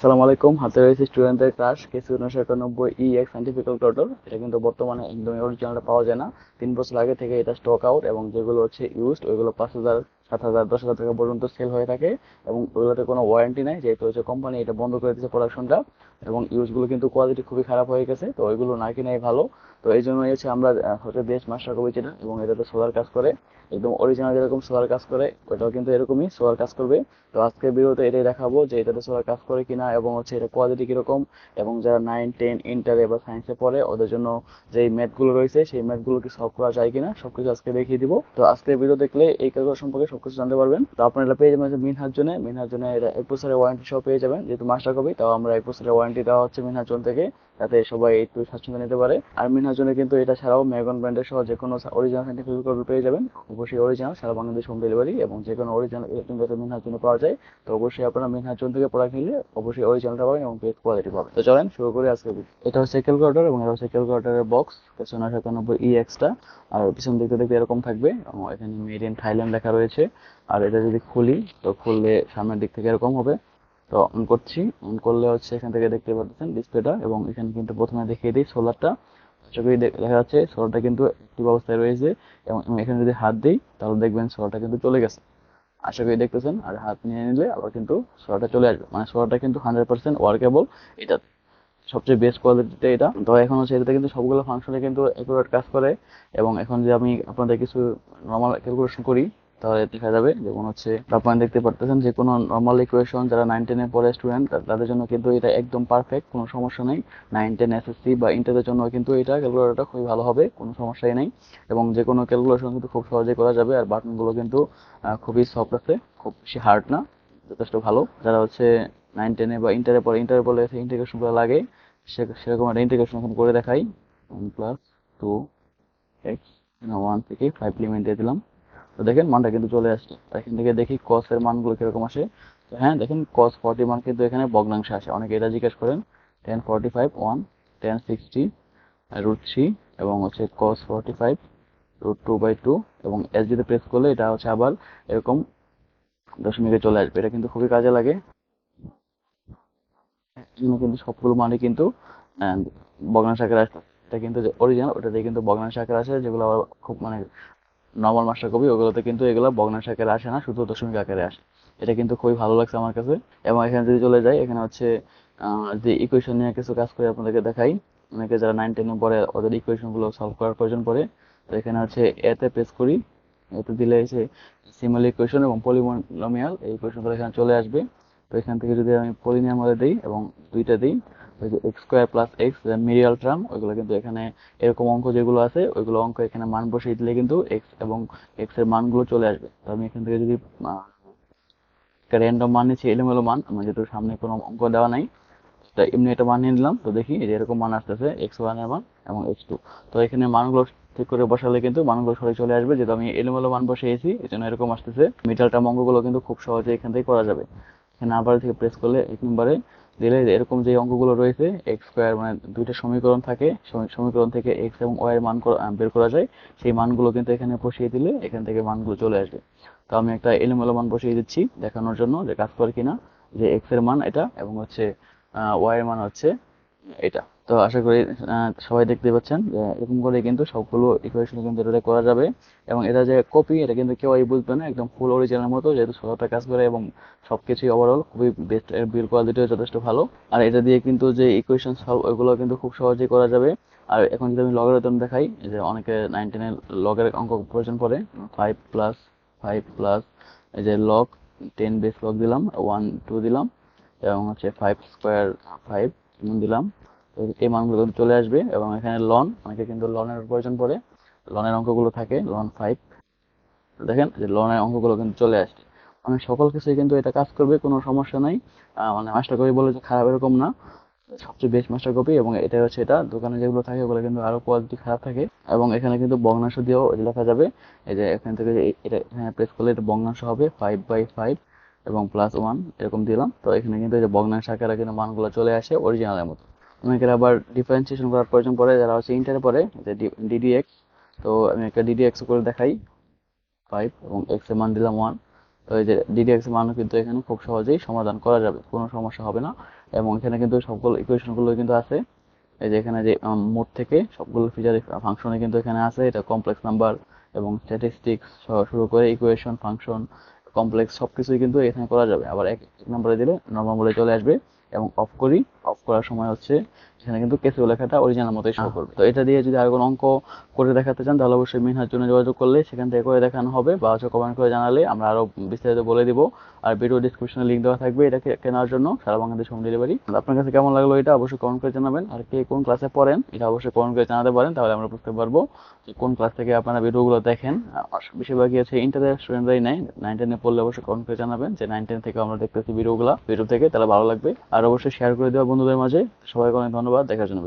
সালাম আলাইকুম। হাতে রয়েছে স্টুডেন্টদের ক্লাস কেসি উনিশশো একানব্বই ই এক সাইন্টিফিক টোটাল এটা কিন্তু বর্তমানে একদমই অরিজিনালটা পাওয়া যায় না। তিন বছর আগে থেকে এটা স্টক আউট এবং যেগুলো হচ্ছে ইউজড ওইগুলো পাঁচ হাজার সাত হাজার, দশ হাজার টাকা পর্যন্ত সেল হয়ে থাকে এবং ওগুলোতে কোনো ওয়ারেন্টি নাই, যেহেতু হচ্ছে কোম্পানি এটা বন্ধ করে দিয়েছে প্রোডাকশনটা এবং ইউজগুলো কিন্তু কোয়ালিটি খুবই খারাপ হয়ে গেছে, তো ওইগুলো না কিনাই ভালো। তো এই জন্যই হচ্ছে আমরা হচ্ছে দেশ মাস্টার কবি যেটা এবং এটাতে সোলার কাজ করে, একদম অরিজিনাল যেরকম সোলার কাজ করে, ওটাও কিন্তু এরকমই সোলার কাজ করবে। তো আজকের ভিডিওতে এটাই দেখাবো যে এটাতে সোলার কাজ করে কিনা এবং হচ্ছে এটা কোয়ালিটি কীরকম এবং যারা নাইন টেন ইন্টারে বা সায়েন্সে পড়ে, ওদের জন্য যে ম্যাথগুলো রয়েছে, সেই ম্যাথগুলো কি সলভ করা যায় কিনা, সবকিছু আজকে দেখিয়ে দিব। তো আজকের ভিডিও দেখলে এই ক্যালকুলেশন সম্পর্কে সবকিছু জানতে পারবেন। তো আপনারা এটা পেয়ে যাবেন মিনহার জন্য মিনহার জন্য এক বছরের ওয়ারেন্টি সহ পেয়ে যাবেন, যেহেতু মাস্টার কপি তাও আমরা এক বছরের ওয়ারেন্টি দেওয়া হচ্ছে মিনহার জন্য থেকে, যাতে সবাই একটু স্বাচ্ছন্দ্য নিতে পারে। আর মিনহার জন্য কিন্তু এটা ছাড়াও মেগন ব্র্যান্ডের সহ যে কোনো অরিজিনাল সাইন্টিফিক পেয়ে যাবেন। অবশ্যই অরিজিনাল সারা বাংলাদেশ হোম ডেলিভারি এবং যে কোনো অরিজিনাল ইলেকট্রনিক মিনহার জন্য পাওয়া যায়। তো অবশ্যই আপনারা মিনহার জন্য থেকে প্রোডাক্ট নিলে অবশ্যই অরিজিনালটা পাবেন এবং বেস্ট কোয়ালিটি পাবেন। তো চলেন শুরু করি আজকে এটা হচ্ছে ক্যালকুলেটর এবং এটা হচ্ছে ক্যালকুলেটরের বক্স পেছনে সাতানব্বই ই এক্সটা আর পিছন দিকে দেখতে এরকম থাকবে। এবং এখানে মেড ইন থাইল্যান্ড লেখা রয়েছে। আর এটা যদি খুলি, তো খুললে সামনের দিক থেকে এরকম হবে। তো অন করছি। অন করলে হচ্ছে এখান থেকে দেখতে পাচ্ছেন ডিসপ্লেটা এবং এখানে কিন্তু প্রথমে দেখিয়ে দিই সোলারটা দে- দেখা যাচ্ছে সোলারটা কিন্তু অ্যাক্টিভ অবস্থায় রয়েছে এবং এখানে যদি হাত দিই, তাহলে দেখবেন সোলারটা কিন্তু চলে গেছে। আশা করি দেখতেছেন। আর হাত নিয়ে নিলে আবার কিন্তু সোলারটা চলে আসবে। মানে সোলারটা কিন্তু হান্ড্রেড পার্সেন্ট ওয়ার্কেবল এটা সবচেয়ে বেস্ট কোয়ালিটিতে এটা। তো এখন হচ্ছে এটাতে কিন্তু সবগুলো ফাংশনে কিন্তু অ্যাকুরেট কাজ করে। এবং এখন যে আমি আপনাদের কিছু নর্মাল ক্যালকুলেশন করি তাহলে দেখা যাবে যেমন হচ্ছে আপনারা দেখতে পারতেছেন যে কোনো নর্মাল ইকুয়েশন যারা নাইন টেনে পড়ে স্টুডেন্ট তাদের জন্য কিন্তু এটা একদম পারফেক্ট কোনো সমস্যা নেই। নাইন টেন এসএসসি বা ইন্টারের জন্য কিন্তু এটা ক্যালকুলেটরটা খুবই ভালো হবে, কোনো সমস্যাই নেই। এবং যে কোনো ক্যালকুলেশন কিন্তু খুব সহজেই করা যাবে আর বাটনগুলো কিন্তু খুবই সফট আছে, খুব বেশি হার্ড না, যথেষ্ট ভালো। যারা হচ্ছে নাইন টেনে বা ইন্টারে পরে ইন্টারে পরে ইন্টিগ্রেশন করা লাগে, সে- সেরকম একটা ইন্টিগ্রেশন এখন করে দেখাই। One plus two X one থেকে ফাইভ লিমিট দিয়ে দিলাম। তো দেখেন মানটা কিন্তু চলে আসছে। এখান থেকে দেখি এর মানগুলো কীরকম আসে। তো হ্যাঁ দেখেন কস ফর্টি মান কিন্তু এখানে ভগ্নাংশে আসে। অনেকে এটা জিজ্ঞেস করেন ten forty five one ten sixty root three এবং হচ্ছে cos forty five root two by two এবং এস যদি প্রেস করলে এটা হচ্ছে আবার এরকম দশমিকে চলে আসবে। এটা কিন্তু খুবই কাজে লাগে। কিন্তু সবগুলো মানে কিন্তু ভগ্নাংশ আকারে আসে। এটা কিন্তু যে অরিজিনাল ওটাতে কিন্তু ভগ্নাংশ আকারে আসে, যেগুলো আবার খুব মানে নর্মাল মাস্টার কপি ওগুলোতে কিন্তু এগুলো ভগ্নাংশ আকারে আসে না, শুধু দশমিক আকারে আসে। এটা কিন্তু খুবই ভালো লাগছে আমার কাছে। এবং এখানে যদি চলে যাই, এখানে হচ্ছে যে ইকুয়েশন নিয়ে কিছু কাজ করে আপনাদেরকে দেখাই। অনেকে যারা নাইন টেনে পরে ওদের ইকুয়েশনগুলো সলভ করার প্রয়োজন পড়ে, তো এখানে হচ্ছে এতে প্রেস করি। এতে দিলে এসে সিমিলার ইকুয়েশন এবং পলিনোমিয়াল এই ইকুয়েশনগুলো এখানে চলে আসবে। তো এখান থেকে যদি আমি পলিনিয়ামে দিই এবং দুইটা দিই ওই যে X square plus X medial term ওইগুলো কিন্তু এখানে এরকম অঙ্ক যেগুলো আছে, ওইগুলো অঙ্ক এখানে মান বসিয়ে দিলে কিন্তু এক্স এবং এক্সের মানগুলো চলে আসবে। তো আমি এখান থেকে যদি র্যান্ডম মান নিচ্ছি, এলোমেলো মান, আমার যেহেতু সামনে কোনো অঙ্ক দেওয়া নাই, তো এমনি একটা মান নিয়ে নিলাম, তো দেখি যে এরকম মান আসতেছে এক্স ওয়ানের মান এবং এক্স টু তো এখানে মানগুলো ঠিক করে বসালে কিন্তু মানগুলো সরে চলে আসবে, যেহেতু আমি এলোমেলো মান বসিয়েছি এই জন্য এরকম আসতেছে। মিটাল টার্ম অঙ্কগুলো কিন্তু খুব সহজে এখান থেকে করা যাবে। এখানে আবার থেকে প্রেস করলে এক নম্বরে দিলে এরকম যে অঙ্কগুলো রয়েছে এক্স স্কোয়ার মানে দুইটা সমীকরণ থাকে সমীকরণ থেকে এক্স এবং ওয়াই এর মান বের করা যায়, সেই মানগুলো কিন্তু এখানে বসিয়ে দিলে এখান থেকে মানগুলো চলে আসবে। তো আমি একটা এলোমেলো মান বসিয়ে দিচ্ছি দেখানোর জন্য যে কাজ করে কিনা, যে এক্সের মান এটা এবং হচ্ছে ওয়াই এর মান হচ্ছে এটা। তো আশা করি সবাই দেখতে পাচ্ছেন এরকম করে কিন্তু সবগুলো ইকুয়েশন কিন্তু এটা করা যাবে। এবং এটা যে কপি এটা কিন্তু কেউই বুঝবে না, একদম ফুল অরিজিনাল মতো, যেহেতু ষোলোটা কাজ করে এবং সবকিছুই ওভারঅল খুবই বেস্ট বিল কোয়ালিটিও যথেষ্ট ভালো। আর এটা দিয়ে কিন্তু যে ইকুয়েশন সলভ ওইগুলো কিন্তু খুব সহজেই করা যাবে। আর এখন যদি আমি লগারিদম দেখাই যে অনেকে নাইন টেনের লগের অঙ্ক প্রয়োজন পড়ে ফাইভ প্লাস ফাইভ প্লাস এই যে লগ টেন বেস লগ দিলাম ওয়ান টু দিলাম, এবং হচ্ছে ফাইভ স্কোয়ার ফাইভ দিলাম। এই মানগুলো কিন্তু চলে আসবে এবং এখানে লন, অনেকে কিন্তু লনের প্রয়োজন পড়ে। লনের অঙ্কগুলো থাকে, লন ফাইভ দেখেন যে লনের অঙ্কগুলো কিন্তু চলে আসছে। মানে সকল কিছুই কিন্তু এটা কাজ করবে, কোনো সমস্যা নাই। মানে মাস্টার কপি বলে যে খারাপ এরকম না। সবচেয়ে বেস্ট মাস্টার কপি এবং এটা হচ্ছে এটা। দোকানে যেগুলো থাকে ওগুলো কিন্তু আরও কোয়ালিটি খারাপ থাকে। এবং এখানে কিন্তু ভগ্নাংশ দিয়েও লেখা যাবে। এই যে এখান থেকে এটা এখানে প্রেস করলে এটা ভগ্নাংশ হবে ফাইভ বাই ফাইভ এবং প্লাস ওয়ান এরকম দিলাম। তো এখানে কিন্তু যে ভগ্নাংশ আকারে কিন্তু মানগুলো চলে আসে অরিজিনালের মতো। অনেকের আবার ডিফারেন্সিয়েশন করার প্রয়োজন পড়ে, যারা হচ্ছে ইন্টারে পড়ে, যে ডিডিএক্স তো আমি একটা ডিডিএক্স করে দেখাই। ফাইভ এবং এক্সের মান দিলাম ওয়ান তো এই যে ডিডিএক্স এর মানও কিন্তু এখানে খুব সহজেই সমাধান করা যাবে, কোনো সমস্যা হবে না। এবং এখানে কিন্তু সবগুলো ইকুয়েশনগুলো কিন্তু আছে। এই যে এখানে যে মোড থেকে সবগুলো ফিচার ফাংশনে কিন্তু এখানে আছে। এটা কমপ্লেক্স নাম্বার এবং স্ট্যাটিস্টিক্স শুরু করে ইকুয়েশন ফাংশন কমপ্লেক্স সবকিছুই কিন্তু এখানে করা যাবে। আবার এক নম্বরে দিলে নর্মাল মোডে চলে আসবে এবং অফ করি। অফ করার সময় হচ্ছে এখানে কিন্তু কেসিও লেখাটা অরিজিনাল মতোই শো করবে। তো এটা দিয়ে যদি আর কোনো অঙ্ক করে দেখাতে চান তাহলে অবশ্যই মিনহার জন্য যোগাযোগ করলে সেখান থেকে করে দেখানো হবে বা হচ্ছে কমেন্ট করে জানালে আমরা আরও বিস্তারিত বলে দিব। আর ভিডিও ডিসক্রিপশনে লিঙ্ক দেওয়া থাকবে এটাকে কেনার জন্য সারা বাংলাদেশ হোম ডেলিভারি আপনার কাছে কেমন লাগল এটা অবশ্যই কমেন্ট করে জানাবেন। আর কে কোন ক্লাসে পড়েন এটা অবশ্যই কমেন্ট করে জানাতে পারেন তাহলে আমরা বুঝতে পারব যে কোন ক্লাস থেকে আপনারা ভিডিওগুলো দেখেন। আর বেশিরভাগই আছে ইন্টারের স্টুডেন্টরাই নেয় নাইন টেনে পড়লে অবশ্যই কমেন্ট করে জানাবেন যে নাইন টেন থেকে আমরা দেখতেছি ভিডিওগুলো ভিডিও থেকে তাহলে ভালো লাগবে। আর অবশ্যই শেয়ার করে দেওয়া বন্ধুদের মাঝে সবাইকে অনেক ধন্যবাদ। দেখার জন্য